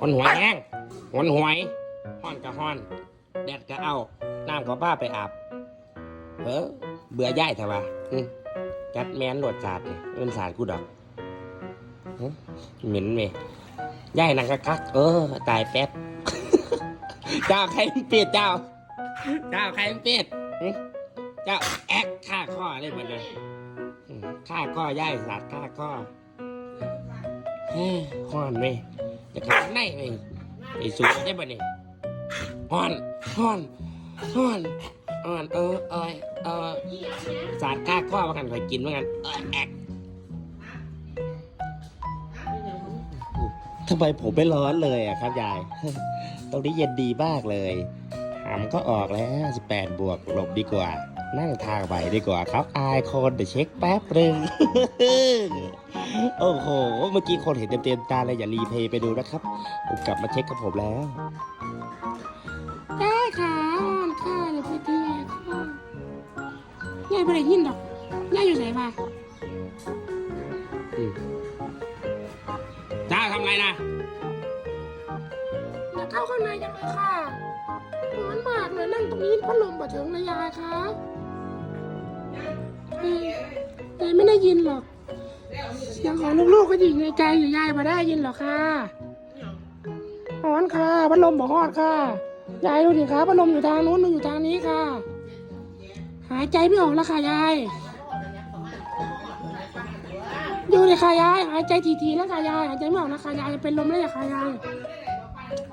หอนหวยแห้งหอนหวยห้อนก็ห้อนแดดก็เอาน้ำก็ป้าไปอาบเออเบื่อย่ายแต่ว่าอืมจัดแมนโหลดสาดนี่เป็นสาดกูดอกเหม็นเมย่ายนังกะกักเออ ตายแป๊บ เจ้าใครเป็ดเจ้า เจ้าใครเป็ดเจ้าแอกฆ่าข้อเลยหมดเลยฆ่าข้อย่ายสาดฆ่าข้อเฮ้ย ห้อนเว้ยจะขาดในเว้ยไอ้สูงได้ปะเนี่ยห้อนห้อนห้อนห้อนเออเอยเออสาดฆ่าข้อมากันคอยกินมากันเออแอกทำไมผมไม่ร้อนเลยอะครับยาย ตรงนี้เย็นดีมากเลยหามก็ออกแล้ว 18 บวกหลบดีกว่า นั่งทางไปดีกว่าครับ อายคนเดี๋ยวเช็คแป๊บหนึงโอ้โห เมื่อกี้คนเห็นเต็มๆตาเลยอย่ารีเพย์ไปดูนะครับ ผมกลับมาเช็คกับผมแล้ว ได้ค่ะอ่อนค่ะเดี๋ยวไปตียายค่ะยายไม่ได้ยินดอกยายอยู่ไหนมาจ้าทำไรนะ อยากเข้าข้างในจังเลยค่ะ ร้อนมากเลยนั่งตรงนี้พัดลมปะถึงเลยยายคะเอ้ยยายไม่ได้ยินหรอกเสียงของลูกๆก็อยู่ในใจอยู่ยายมาได้ยินหรอกค่ะร้อนค่ะพัดลมบอกฮอดค่ะยายดูดิคะพัดลมอยู่ทางนู้นหนูอยู่ทางนี้ค่ะ หายใจไม่ออกแล้วค่ะยายดูเลยค่ะยายหายใจทีๆแล้วค่ะยายหายใจไม่ออกแล้วค่ะยายเป็นลมแล้วอย่าค่ะยาย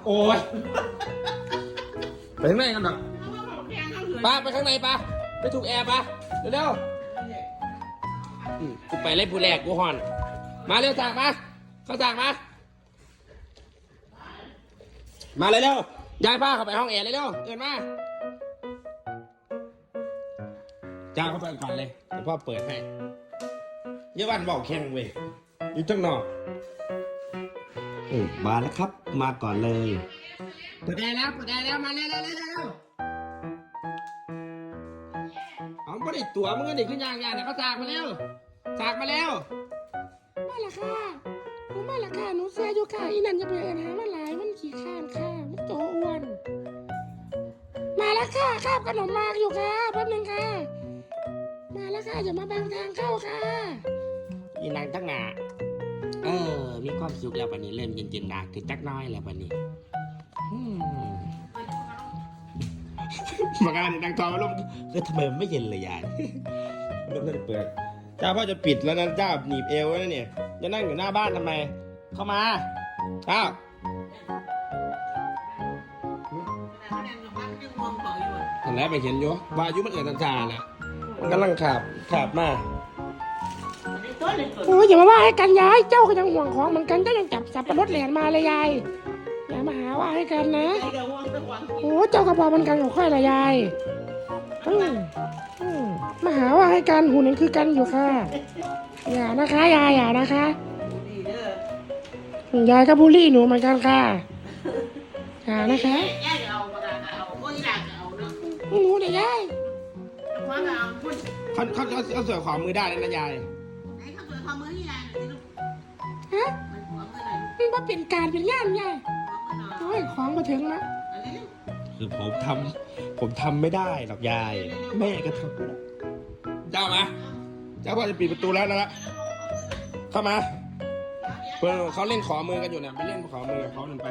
โอ้ย ไปข้างในกันหรอป้าไปข้างในป้าไปถูกแอร์ป้าเร็วๆอืมกูไปเลยผู้แรกกูหอน มาเร็วจากมาเข้าจากมา มาเลยเร็วๆย้ายป้าเข้าไปห้องแอร์เลยเร็วเอินมาจ้าเข้าไปก่อนเลยเดี๋ยวพ่อเปิดให้เยาวันบอกแข่งเว้ยอยู่จังนอกเออมาแล้วครับ มาก่อนเลย เปิดได้แล้วเปิดได้แล้วมาเร็วเร็วเร็วเร็วเอาไม่ได้ตั๋วมึงก็เด็กขึ้นยางยางเนี่ยเขาจากมาเร็วจากมาเร็วมาละค่ะหนูมาละค่ะหนูเสียอยู่ค่ะอีนั่นจะไปเอินหามันหลายมันขี้ข้านค่ะมันโตอ้วน มาแล้วค่ะคาบขนมมากอยู่ค่ะแป๊บนึงค่ะ มาแล้วค่ะอย่ามาบังทางเข้าค่ะยีนางตั้งหนาเออ มีความสุขแล้ววันนี้เริ่มเย็นๆดาคือจักหน้อยแล้ววันนี้ มาการดังทองลมเออทำไมมันไม่เย็นเลยยายเริ่มเปิดเจ้าพ่อจะปิดแล้วนะเจ้าหนีบเอวไว้แล้วเนี่ยจะนั่งอยู่หน้าบ้านทำไม เข้ามาอ้าวอันแรกไปเห็นอยู่ว่าอายุมันเอิดตันจาน่ะมันกำลังขับขับมาโอ้ยอย่ามาว่าให้กันยาย เจ้าก็ยังห่วงของเหมือนกันเจ้ายังจับสับปะรดแหลนมาเลยยาย อย่ามาหาว่าให้กันนะโอ้เจ้าก็พอมันกันกับค่อยละยายอืมอืมมาหาว่าให้กันหุ่นยังคือกันอยู่ค่ะ อย่านะคะยายอย่านะคะยายก็บูลลี่หนูเหมือนกันค่ะอย่านะคะย่าจะเอาประกาศเอาโอ้ยอยากจะเอาเนาะหนูเดี๋ยวยายว่าจะเอาพูดเขาเขาเขาเขาเสือขวามือได้เลยนะยายไหนเขาเปิดความมือที่ยายหน่อยสิลูกฮะมันขอมือหน่อยมันมาเป็นการเป็นงานยายขอมือห น่อยของมาถึงแล้วอันะคือผมทำผมทำไม่ได้หรอกยาย แม่ก็ทำไม่ได้เจ้ามาเจ้าพ่อจะปิดประตูแล้วนะเข้ามาเพื่อนเขาเล่นขอมือกันอยู่เนี่ยไปเล่นขอมือกับเขาหนึ่งไป